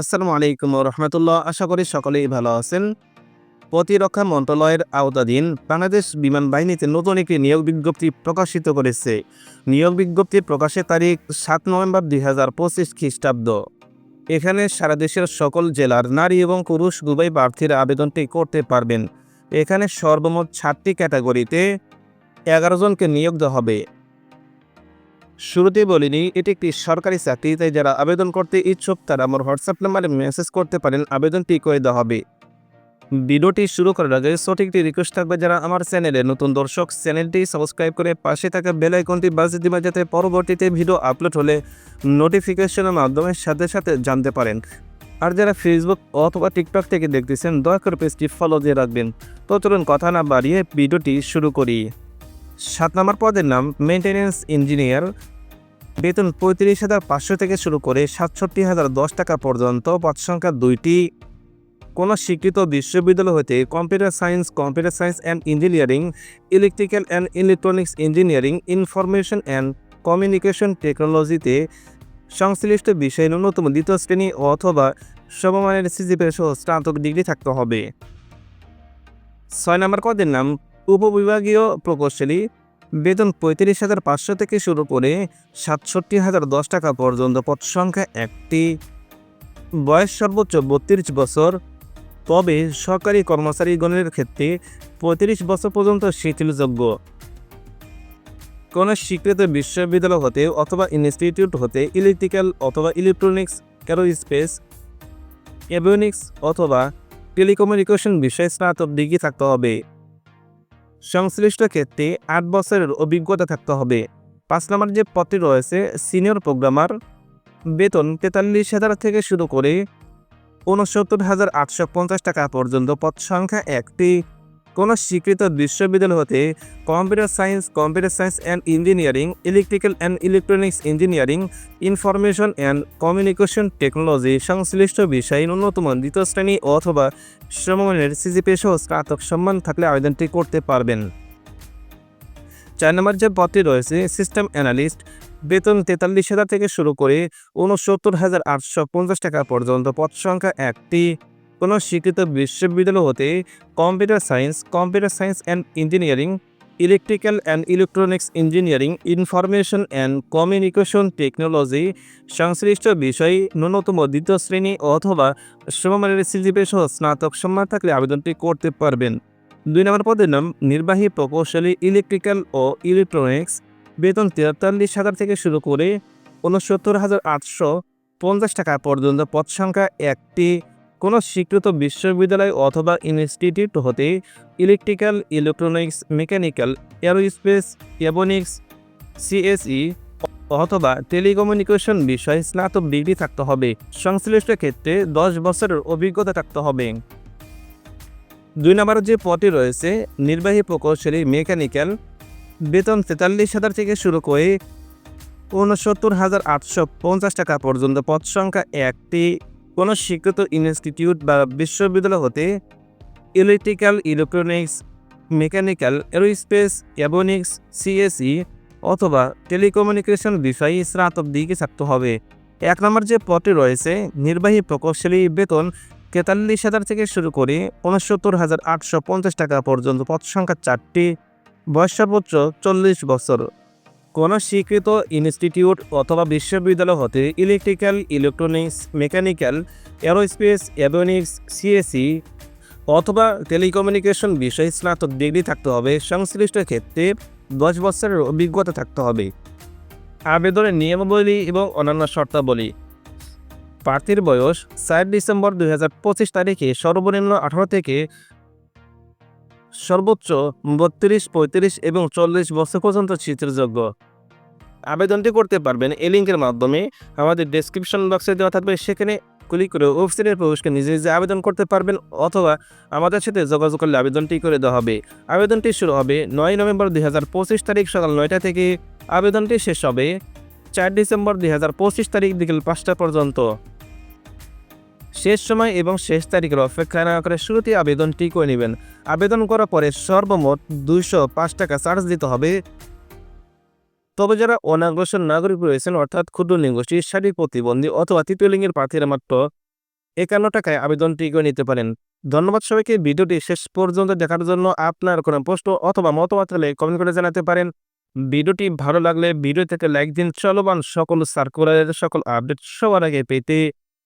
আসসালামু আলাইকুম রহমতুল্লাহ। আশা করি সকলেই ভালো আছেন। প্রতিরক্ষা মন্ত্রণালয়ের আওতাধীন বাংলাদেশ বিমান বাহিনীতে নতুন একটি নিয়োগ বিজ্ঞপ্তি প্রকাশিত করেছে। নিয়োগ বিজ্ঞপ্তি প্রকাশের তারিখ সাত নভেম্বর দুই হাজার পঁচিশ খ্রিস্টাব্দ। এখানে সারা দেশের সকল জেলার নারী এবং পুরুষ উভয় প্রার্থীরা আবেদনটি করতে পারবেন। এখানে সর্বমোট সাতটি ক্যাটাগরিতে এগারো জনকে নিয়োগ দেওয়া হবে। শুরুতেই বলিনি, এটি একটি সরকারি চাকরি, তাই যারা আবেদন করতে ইচ্ছুক তারা আমার হোয়াটসঅ্যাপ নাম্বারে মেসেজ করতে পারেন, আবেদনটি করে দেওয়া হবে। ভিডিওটি শুরু করার আগে সঠিক একটি রিকোয়েস্ট থাকবে, যারা আমার চ্যানেলে নতুন দর্শক, চ্যানেলটি সাবস্ক্রাইব করে পাশে থাকা বেল আইকনটি বাজে দিবা, যাতে পরবর্তীতে ভিডিও আপলোড হলে নোটিফিকেশনের মাধ্যমে সাথে সাথে জানতে পারেন। আর যারা ফেসবুক অথবা টিকটক থেকে দেখতেছেন, দয়া করে পেজটি ফলো দিয়ে রাখবেন। তো চলুন কথা না বাড়িয়ে ভিডিওটি শুরু করি। সাত নম্বর পদের নাম মেনটেন্যান্স ইঞ্জিনিয়ার বেতন পঁয়ত্রিশ হাজার পাঁচশো থেকে শুরু করে সাতষট্টি হাজার দশ টাকা পর্যন্ত, পদ সংখ্যা দুইটি। কোনো স্বীকৃত বিশ্ববিদ্যালয় হতে computer science computer science and engineering electrical and electronics engineering information and communication টেকনোলজিতে সংশ্লিষ্ট বিষয়ে ন্যূনতম দ্বিতীয় শ্রেণি অথবা সমমানের সিজিপে সহ স্নাতক ডিগ্রি থাকতে হবে। ছয় নম্বর পদের নাম উপবিভাগীয় প্রকৌশলী বেতন পঁয়ত্রিশ হাজার পাঁচশো থেকে শুরু করে সাতষট্টি হাজার দশ টাকা পর্যন্ত পদ সংখ্যা একটি। বয়স সর্বোচ্চ বত্রিশ বছর। তবে সরকারি কর্মচারীগণের ক্ষেত্রে পঁয়ত্রিশ বছর পর্যন্ত শিথিলযোগ্য। কোনো স্বীকৃত বিশ্ববিদ্যালয় হতে অথবা ইনস্টিটিউট হতে ইলেকট্রিক্যাল অথবা ইলেকট্রনিক্স, অ্যারোস্পেস, এভিওনিক্স অথবা টেলিকমিউনিকেশন বিষয়ে স্নাতক ডিগ্রি থাকতে হবে। সংশ্লিষ্ট ক্ষেত্রে আট বছরের অভিজ্ঞতা থাকতে হবে। পাঁচ নম্বর যে পদটি রয়েছে, সিনিয়র প্রোগ্রামার, বেতন তেতাল্লিশ হাজার থেকে শুরু করে ঊনসত্তর হাজার আটশো পঞ্চাশ টাকা পর্যন্ত, পদ সংখ্যা একটি। কোনো স্বীকৃত বিশ্ববিদ্যালয় হতে computer science computer science and engineering, electrical and electronics engineering, information and communication technology, সংশ্লিষ্ট বিষয়ে ন্যূনতম দ্বিতীয় শ্রেণি অথবা সমমানের সিজিপি সহ স্নাতক সম্মান থাকলে আবেদনটি করতে পারবেন। চার নম্বর যে পদটি রয়েছে, সিস্টেম অ্যানালিস্ট, বেতন তেতাল্লিশ হাজার থেকে শুরু করে উনসত্তর হাজার আটশো পঞ্চাশ টাকা পর্যন্ত, পদ সংখ্যা একটি। কোনো স্বীকৃত বিশ্ববিদ্যালয় হতে computer science computer science and engineering, electrical and electronics engineering, information and communication technology সংশ্লিষ্ট বিষয়ে ন্যূনতম দ্বিতীয় শ্রেণি অথবা সমমানের সিজিপি সহ স্নাতক সম্মান থাকলে আবেদনটি করতে পারবেন। দুই নম্বর পদের নাম, নির্বাহী প্রকৌশলী ইলেকট্রিক্যাল ও ইলেকট্রনিক্স। বেতন তেতাল্লিশ হাজার থেকে শুরু করে উনসত্তর হাজার আটশো পঞ্চাশ টাকা পর্যন্ত পদ সংখ্যা একটি। কোনো স্বীকৃত বিশ্ববিদ্যালয় অথবা ইনস্টিটিউট হতে electrical, electronics, mechanical, aerospace avionics CSE অথবা টেলিকমিউনিকেশন বিষয়ে স্নাতক ডিগ্রি থাকতে হবে। সংশ্লিষ্ট ক্ষেত্রে দশ বছরের অভিজ্ঞতা থাকতে হবে। দুই নম্বর যে পদটি রয়েছে, নির্বাহী প্রকৌশলী মেকানিক্যাল, বেতন তেতাল্লিশ হাজার থেকে শুরু করে উনসত্তর হাজার আটশো পঞ্চাশ টাকা পর্যন্ত পদ সংখ্যা একটি। কোনো স্বীকৃত ইনস্টিটিউট বা বিশ্ববিদ্যালয় হতে electrical, electronics, mechanical, aerospace avionics CSE অথবা টেলিকমিউনিকেশন বিষয়ে স্নাতক দিকে থাকতে হবে। এক নম্বর যে পদটি রয়েছে, নির্বাহী প্রকৌশলী বেতন তেতাল্লিশ হাজার থেকে শুরু করে উনসত্তর হাজার আটশো পঞ্চাশ টাকা পর্যন্ত পদ সংখ্যা চারটি। বয়স সর্বোচ্চ চল্লিশ বছর। কোনো স্বীকৃত ইনস্টিটিউট অথবা বিশ্ববিদ্যালয় হতে electrical, electronics, mechanical, aerospace avionics CSE অথবা টেলিকমিউনিকেশন বিষয়ে স্নাতক ডিগ্রি থাকতে হবে। সংশ্লিষ্ট ক্ষেত্রে দশ বছরের অভিজ্ঞতা থাকতে হবে। আবেদনের নিয়মাবলী এবং অন্যান্য শর্তাবলী। প্রার্থীর বয়স চার ডিসেম্বর দুই হাজার পঁচিশ তারিখে সর্বনিম্ন আঠারো থেকে সর্বোচ্চ বত্রিশ, পঁয়ত্রিশ এবং চল্লিশ বছর পর্যন্ত চিত্রযোগ্য। আবেদনটি করতে পারবেন এই লিঙ্কের মাধ্যমে। আমাদের ডেসক্রিপশন বক্সে দেওয়া থাকবে। সেখানে ক্লিক করে ওয়েবসাইটের প্রবেশকে নিজে নিজে আবেদন করতে পারবেন অথবা আমাদের সাথে যোগাযোগ করলে আবেদনটি করে দেওয়া হবে। আবেদনটি শুরু হবে নয় নভেম্বর দুই হাজার পঁচিশ তারিখ সকাল নয়টা থেকে। আবেদনটি শেষ হবে চার ডিসেম্বর দুই হাজার পঁচিশ তারিখ বিকেল পাঁচটা পর্যন্ত। শেষ সময় এবং শেষ তারিখের অপেক্ষা না করে শুরুতে আবেদনটি করে নেবেন। আবেদন করার পরে সর্বমোট দুইশো পাঁচ টাকা চার্জ দিতে হবে। তবে যারা অনাগ্রসর নাগরিক রয়েছেন, অর্থাৎ ক্ষুদ্র লিঙ্গোষ্ঠী, শারীরিক প্রতিবন্ধী অথবা তৃতীয় লিঙ্গের প্রার্থীরা মাত্র একান্ন টাকায় আবেদনটি করে নিতে পারেন। ধন্যবাদ সবাইকে। ভিডিওটি শেষ পর্যন্ত দেখার জন্য আপনার কোনো প্রশ্ন অথবা মতামত হলে কমেন্ট করে জানাতে পারেন। ভিডিওটি ভালো লাগলে ভিডিও থেকে লাইক দিন। চলমান সকল সার্কুলারের সকল আপডেট সবার আগে পেতে